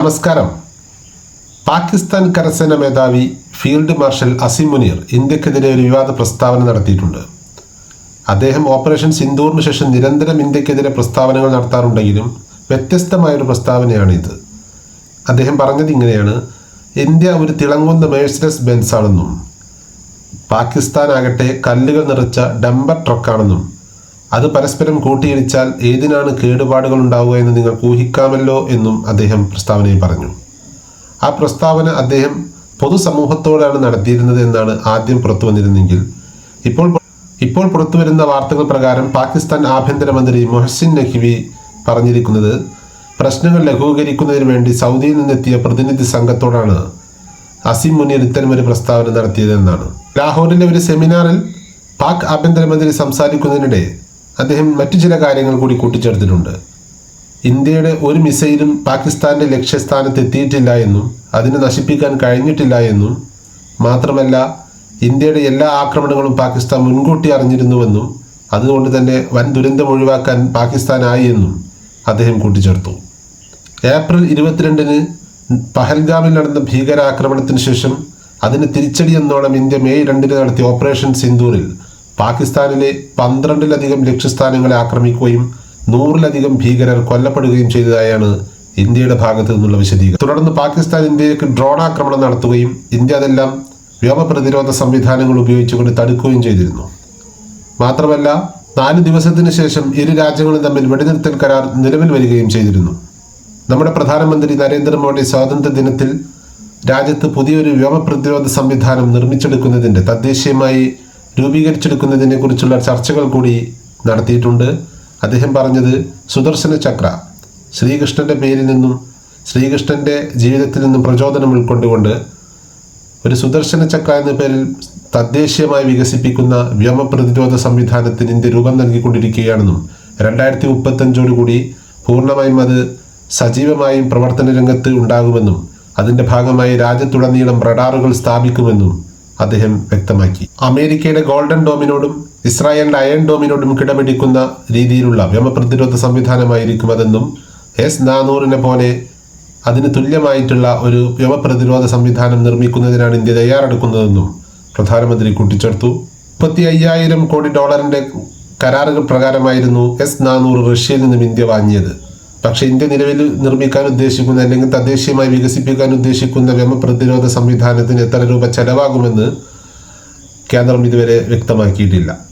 നമസ്കാരം. പാകിസ്ഥാൻ കരസേന മേധാവി ഫീൽഡ് മാർഷൽ അസിം മുനീർ ഇന്ത്യക്കെതിരെ ഒരു വിവാദ പ്രസ്താവന നടത്തിയിട്ടുണ്ട്. അദ്ദേഹം ഓപ്പറേഷൻ സിന്ദൂറിന് ശേഷം നിരന്തരം ഇന്ത്യക്കെതിരെ പ്രസ്താവനകൾ നടത്താറുണ്ടെങ്കിലും വ്യത്യസ്തമായൊരു പ്രസ്താവനയാണ് ഇത് അദ്ദേഹം പറഞ്ഞത് ഇങ്ങനെയാണ് ഇന്ത്യ ഒരു തിളങ്ങുന്ന മേഴ്സിഡസ് ബെൻസ് ആണെന്നും പാകിസ്ഥാൻ ആകട്ടെ കല്ലുകൾ നിറച്ച ഡംബർ ട്രക്കാണെന്നും അത് പരസ്പരം കൂട്ടിയിടിച്ചാൽ ഏതിനാണ് കേടുപാടുകൾ ഉണ്ടാവുക എന്ന് നിങ്ങൾ ഊഹിക്കാമല്ലോ എന്നും അദ്ദേഹം പ്രസ്താവനയിൽ പറഞ്ഞു. ആ പ്രസ്താവന അദ്ദേഹം പൊതുസമൂഹത്തോടാണ് നടത്തിയിരുന്നത് എന്നാണ് ആദ്യം പുറത്തു വന്നിരുന്നെങ്കിൽ ഇപ്പോൾ ഇപ്പോൾ പുറത്തു വരുന്ന വാർത്തകൾ പ്രകാരം പാകിസ്ഥാൻ ആഭ്യന്തരമന്ത്രി മൊഹസിൻ നഖ്വി പറഞ്ഞിരിക്കുന്നത് പ്രശ്നങ്ങൾ ലഘൂകരിക്കുന്നതിന് വേണ്ടി സൗദിയിൽ നിന്നെത്തിയ പ്രതിനിധി സംഘത്തോടാണ് അസിം മുനീർ ഇത്തരമൊരു പ്രസ്താവന നടത്തിയതെന്നാണ്. ലാഹോറിലെ ഒരു സെമിനാറിൽ പാക് ആഭ്യന്തരമന്ത്രി സംസാരിക്കുന്നതിനിടെ അദ്ദേഹം മറ്റു ചില കാര്യങ്ങൾ കൂടി കൂട്ടിച്ചേർത്തിട്ടുണ്ട്. ഇന്ത്യയുടെ ഒരു മിസൈലും പാകിസ്ഥാന്റെ ലക്ഷ്യസ്ഥാനത്ത് എത്തിയിട്ടില്ല എന്നും അതിനെ നശിപ്പിക്കാൻ കഴിഞ്ഞിട്ടില്ല എന്നും മാത്രമല്ല ഇന്ത്യയുടെ എല്ലാ ആക്രമണങ്ങളും പാകിസ്ഥാൻ മുൻകൂട്ടി അറിഞ്ഞിരുന്നുവെന്നും അതുകൊണ്ട് തന്നെ വൻ ദുരന്തം ഒഴിവാക്കാൻ പാകിസ്ഥാനായി എന്നും അദ്ദേഹം കൂട്ടിച്ചേർത്തു. ഏപ്രിൽ ഇരുപത്തിരണ്ടിന് പഹൽഗാമിൽ നടന്ന ഭീകരാക്രമണത്തിന് ശേഷം അതിന് തിരിച്ചടിയെന്നോണം ഇന്ത്യ മെയ് രണ്ടിന് നടത്തിയ ഓപ്പറേഷൻ സിന്ദൂറിൽ പാകിസ്ഥാനിലെ പന്ത്രണ്ടിലധികം ലക്ഷ്യസ്ഥാനങ്ങളെ ആക്രമിക്കുകയും നൂറിലധികം ഭീകരർ കൊല്ലപ്പെടുകയും ചെയ്തതായാണ് ഇന്ത്യയുടെ ഭാഗത്തു നിന്നുള്ള വിശദീകരണം. തുടർന്ന് പാകിസ്ഥാൻ ഇന്ത്യയിലേക്ക് ഡ്രോൺ ആക്രമണം നടത്തുകയും ഇന്ത്യ അതെല്ലാം വ്യോമ പ്രതിരോധ സംവിധാനങ്ങൾ ഉപയോഗിച്ചുകൊണ്ട് തടുക്കുകയും ചെയ്തിരുന്നു. മാത്രമല്ല നാല് ദിവസത്തിന് ശേഷം ഇരു രാജ്യങ്ങളും തമ്മിൽ വെടിനിർത്തൽ കരാർ നിലവിൽ വരികയും ചെയ്തിരുന്നു. നമ്മുടെ പ്രധാനമന്ത്രി നരേന്ദ്രമോദി സ്വാതന്ത്ര്യ ദിനത്തിൽ രാജ്യത്ത് പുതിയൊരു വ്യോമ പ്രതിരോധ സംവിധാനം നിർമ്മിച്ചെടുക്കുന്നതിന്റെ തദ്ദേശീയമായി രൂപീകരിച്ചെടുക്കുന്നതിനെ കുറിച്ചുള്ള ചർച്ചകൾ കൂടി നടത്തിയിട്ടുണ്ട്. അദ്ദേഹം പറഞ്ഞത് സുദർശന ചക്ര ശ്രീകൃഷ്ണന്റെ പേരിൽ നിന്നും ശ്രീകൃഷ്ണന്റെ ജീവിതത്തിൽ നിന്നും പ്രചോദനം ഉൾക്കൊണ്ടുകൊണ്ട് ഒരു സുദർശന ചക്ര എന്ന പേരിൽ തദ്ദേശീയമായി വികസിപ്പിക്കുന്ന വ്യോമ പ്രതിരോധ സംവിധാനത്തിന് ഇന്ത്യ രൂപം നൽകിക്കൊണ്ടിരിക്കുകയാണെന്നും രണ്ടായിരത്തി മുപ്പത്തഞ്ചോടുകൂടി പൂർണമായും അത് സജീവമായും പ്രവർത്തന രംഗത്ത് ഉണ്ടാകുമെന്നും അതിന്റെ ഭാഗമായി രാജ്യത്തുടനീളം റഡാറുകൾ സ്ഥാപിക്കുമെന്നും അദ്ദേഹം വ്യക്തമാക്കി. അമേരിക്കയുടെ ഗോൾഡൻ ഡോമിനോടും ഇസ്രായേലിന്റെ അയൺ ഡോമിനോടും കിടപിടിക്കുന്ന രീതിയിലുള്ള വ്യോമ പ്രതിരോധ സംവിധാനമായിരിക്കും അതെന്നും എസ് നാനൂറിനെ പോലെ അതിന് തുല്യമായിട്ടുള്ള ഒരു വ്യോമ പ്രതിരോധ സംവിധാനം നിർമ്മിക്കുന്നതിനാണ് ഇന്ത്യ തയ്യാറെടുക്കുന്നതെന്നും പ്രധാനമന്ത്രി കൂട്ടിച്ചേർത്തു. മുപ്പത്തി അയ്യായിരം കോടി ഡോളറിന്റെ കരാറുകൾ പ്രകാരമായിരുന്നു എസ് നാനൂറ് റഷ്യയിൽ നിന്നും ഇന്ത്യ വാങ്ങിയത്. പക്ഷേ ഇന്ത്യ നിലവിൽ നിർമ്മിക്കാൻ ഉദ്ദേശിക്കുന്ന അല്ലെങ്കിൽ തദ്ദേശീയമായി വികസിപ്പിക്കാൻ ഉദ്ദേശിക്കുന്ന വ്യോമ പ്രതിരോധ സംവിധാനത്തിന് എത്ര രൂപ ചെലവാകുമെന്ന് കേന്ദ്രം ഇതുവരെ വ്യക്തമാക്കിയിട്ടില്ല.